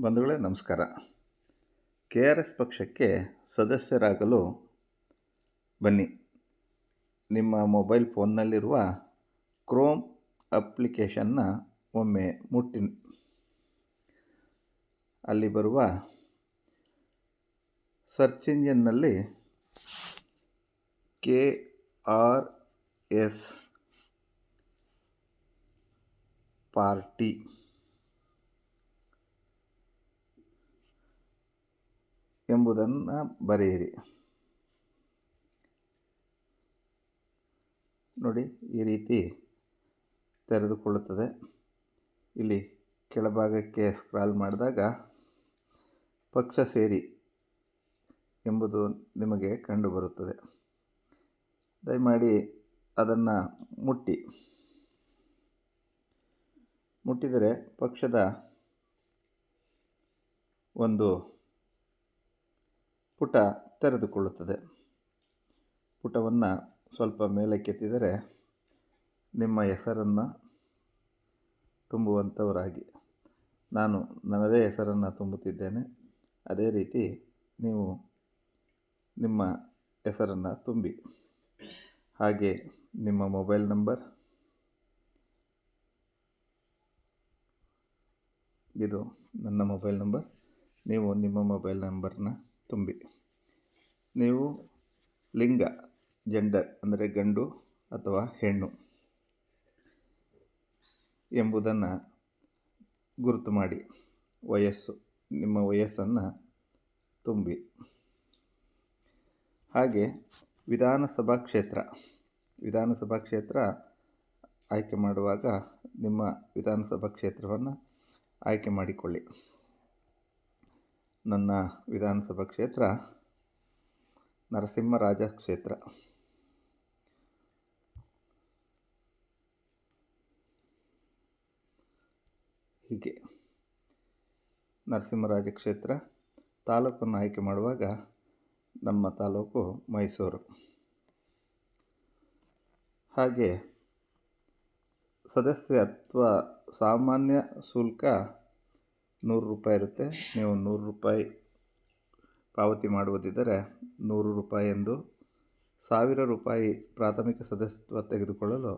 ಬಂಧುಗಳೇ, ನಮಸ್ಕಾರ. K R S ಪಕ್ಷಕ್ಕೆ ಸದಸ್ಯರಾಗಲು ಬನ್ನಿ. ನಿಮ್ಮ ಮೊಬೈಲ್ ಫೋನ್ನಲ್ಲಿರುವ ಕ್ರೋಮ್ ಅಪ್ಲಿಕೇಶನ್ನ ಒಮ್ಮೆ ಮುಟ್ಟಿ. ಅಲ್ಲಿ ಬರುವ ಸರ್ಚ್ ಇಂಜಿನ್ನಲ್ಲಿ ಕೆ ಆರ್ ಎಸ್ ಪಾರ್ಟಿ. ಎಂಬುದನ್ನು ಬರೆಯಿರಿ. ನೋಡಿ, ಈ ರೀತಿ ತೆರೆದುಕೊಳ್ಳುತ್ತದೆ. ಇಲ್ಲಿ ಕೆಳಭಾಗಕ್ಕೆ ಸ್ಕ್ರಾಲ್ ಮಾಡಿದಾಗ ಪಕ್ಷ ಸೇರಿ ಎಂಬುದು ನಿಮಗೆ ಕಂಡುಬರುತ್ತದೆ. ದಯಮಾಡಿ ಅದನ್ನು ಮುಟ್ಟಿ. ಮುಟ್ಟಿದರೆ ಪಕ್ಷದ ಒಂದು ಪುಟ ತೆರೆದುಕೊಳ್ಳುತ್ತದೆ. ಪುಟವನ್ನು ಸ್ವಲ್ಪ ಮೇಲಕ್ಕೆತ್ತಿದರೆ ನಿಮ್ಮ ಹೆಸರನ್ನು ತುಂಬುವಂಥವರಾಗಿ ನಾನು ನನ್ನದೇ ಹೆಸರನ್ನು ತುಂಬುತ್ತಿದ್ದೇನೆ. ಅದೇ ರೀತಿ ನೀವು ನಿಮ್ಮ ಹೆಸರನ್ನು ತುಂಬಿ. ಹಾಗೆ ನಿಮ್ಮ ಮೊಬೈಲ್ ನಂಬರ್. ಇದು ನನ್ನ ಮೊಬೈಲ್ ನಂಬರ್. ನೀವು ನಿಮ್ಮ ಮೊಬೈಲ್ ನಂಬರ್ನ ತುಂಬಿ. ನೀವು ಲಿಂಗ ಜೆಂಡರ್ ಅಂದರೆ ಗಂಡು ಅಥವಾ ಹೆಣ್ಣು ಎಂಬುದನ್ನು ಗುರುತು ಮಾಡಿ. ವಯಸ್ಸು, ನಿಮ್ಮ ವಯಸ್ಸನ್ನು ತುಂಬಿ. ಹಾಗೆ ವಿಧಾನಸಭಾ ಕ್ಷೇತ್ರ. ವಿಧಾನಸಭಾ ಕ್ಷೇತ್ರ ಆಯ್ಕೆ ಮಾಡುವಾಗ ನಿಮ್ಮ ವಿಧಾನಸಭಾ ಕ್ಷೇತ್ರವನ್ನು ಆಯ್ಕೆ ಮಾಡಿಕೊಳ್ಳಿ. ನನ್ನ ವಿಧಾನಸಭಾ ಕ್ಷೇತ್ರ ನರಸಿಂಹರಾಜ ಕ್ಷೇತ್ರ. ಹೀಗೆ ನರಸಿಂಹರಾಜ ಕ್ಷೇತ್ರ ತಾಲೂಕನ್ನು ಆಯ್ಕೆ ಮಾಡುವಾಗ ನಮ್ಮ ತಾಲೂಕು ಮೈಸೂರು. ಹಾಗೆ ಸದಸ್ಯತ್ವ ಸಾಮಾನ್ಯ ಶುಲ್ಕ ನೂರು ರೂಪಾಯಿ ಇರುತ್ತೆ. ನೀವು ನೂರು ರೂಪಾಯಿ ಪಾವತಿ ಮಾಡುವುದಿದ್ದರೆ ನೂರು ರೂಪಾಯಿ ಎಂದು ಸಾವಿರ ರೂಪಾಯಿ ಪ್ರಾಥಮಿಕ ಸದಸ್ಯತ್ವ ತೆಗೆದುಕೊಳ್ಳಲು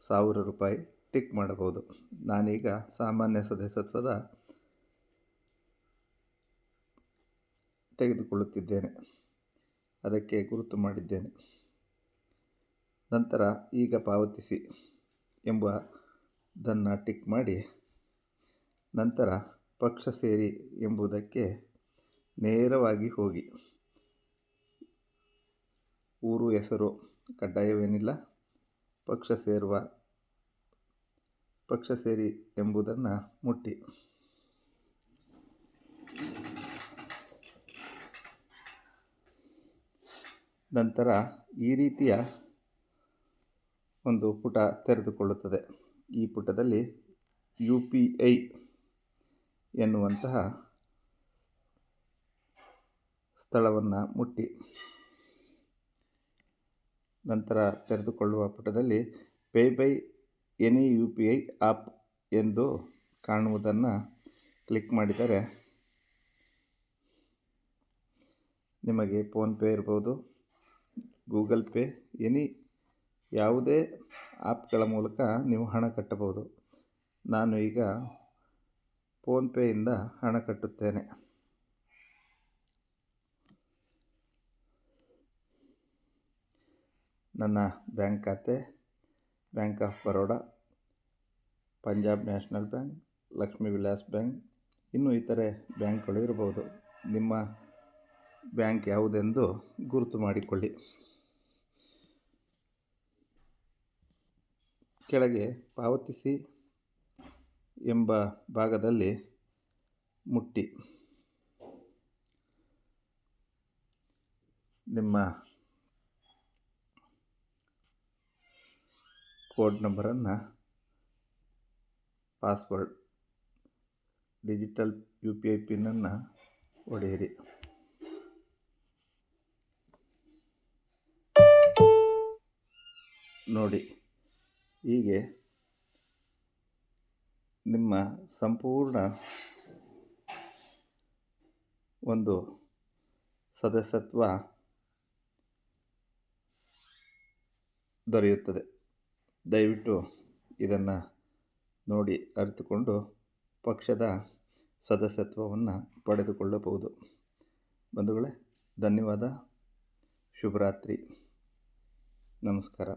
ಸಾವಿರ ರೂಪಾಯಿ ಟಿಕ್ ಮಾಡಬಹುದು. ನಾನೀಗ ಸಾಮಾನ್ಯ ಸದಸ್ಯತ್ವದ ತೆಗೆದುಕೊಳ್ಳುತ್ತಿದ್ದೇನೆ. ಅದಕ್ಕೆ ಗುರುತು ಮಾಡಿದ್ದೇನೆ. ನಂತರ ಈಗ ಪಾವತಿಸಿ ಎಂಬುದನ್ನು ಟಿಕ್ ಮಾಡಿ ನಂತರ ಪಕ್ಷ ಸೇರಿ ಎಂಬುದಕ್ಕೆ ನೇರವಾಗಿ ಹೋಗಿ. ಊರು ಹೆಸರು ಕಡ್ಡಾಯವೇನಿಲ್ಲ. ಪಕ್ಷ ಸೇರುವ, ಪಕ್ಷ ಸೇರಿ ಎಂಬುದನ್ನು ಮುಟ್ಟಿ. ನಂತರ ಈ ರೀತಿಯ ಒಂದು ಪುಟ ತೆರೆದುಕೊಳ್ಳುತ್ತದೆ. ಈ ಪುಟದಲ್ಲಿ ಯು ಪಿ ಐ ಎನ್ನುವಂತಹ ಸ್ಥಳವನ್ನು ಮುಟ್ಟಿ ನಂತರ ತೆರೆದುಕೊಳ್ಳುವ ಪುಟದಲ್ಲಿ pay by any U P I app ಎಂದು ಕಾಣುವುದನ್ನು ಕ್ಲಿಕ್ ಮಾಡಿದರೆ ನಿಮಗೆ ಫೋನ್ಪೇ ಇರ್ಬೋದು, ಗೂಗಲ್ ಪೇ, ಎನಿ ಯಾವುದೇ ಆ್ಯಪ್ಗಳ ಮೂಲಕ ನೀವು ಹಣ ಕಟ್ಟಬಹುದು. ನಾನು ಈಗ ಫೋನ್ಪೇಯಿಂದ ಹಣ ಕಟ್ಟುತ್ತೇನೆ. ನನ್ನ ಬ್ಯಾಂಕ್ ಖಾತೆ, bank of Baroda, Punjab national bank, Lakshmi Vilas bank, ಇನ್ನೂ ಇತರೆ ಬ್ಯಾಂಕ್ಗಳು ಇರಬಹುದು. ನಿಮ್ಮ ಬ್ಯಾಂಕ್ ಯಾವುದೆಂದು ಗುರುತು ಮಾಡಿಕೊಳ್ಳಿ. ಕೆಳಗೆ ಪಾವತಿಸಿ. ಎಂಬ ಭಾಗದಲ್ಲಿ ಮುಟ್ಟಿ. ನಿಮ್ಮ ಕೋಡ್ ನಂಬರನ್ನು password, digital U P I ಪಿನ್ನನ್ನು ಹೊಡೆಯಿರಿ ನೋಡಿ, ಹೀಗೆ ನಿಮ್ಮ ಸಂಪೂರ್ಣ ಒಂದು ಸದಸ್ಯತ್ವ ದೊರೆಯುತ್ತದೆ. ದಯವಿಟ್ಟು ಇದನ್ನು ನೋಡಿ ಅರಿತುಕೊಂಡು ಪಕ್ಷದ ಸದಸ್ಯತ್ವವನ್ನು ಪಡೆದುಕೊಳ್ಳಬಹುದು. ಬಂಧುಗಳೇ, ಧನ್ಯವಾದ. ಶುಭರಾತ್ರಿ. ನಮಸ್ಕಾರ.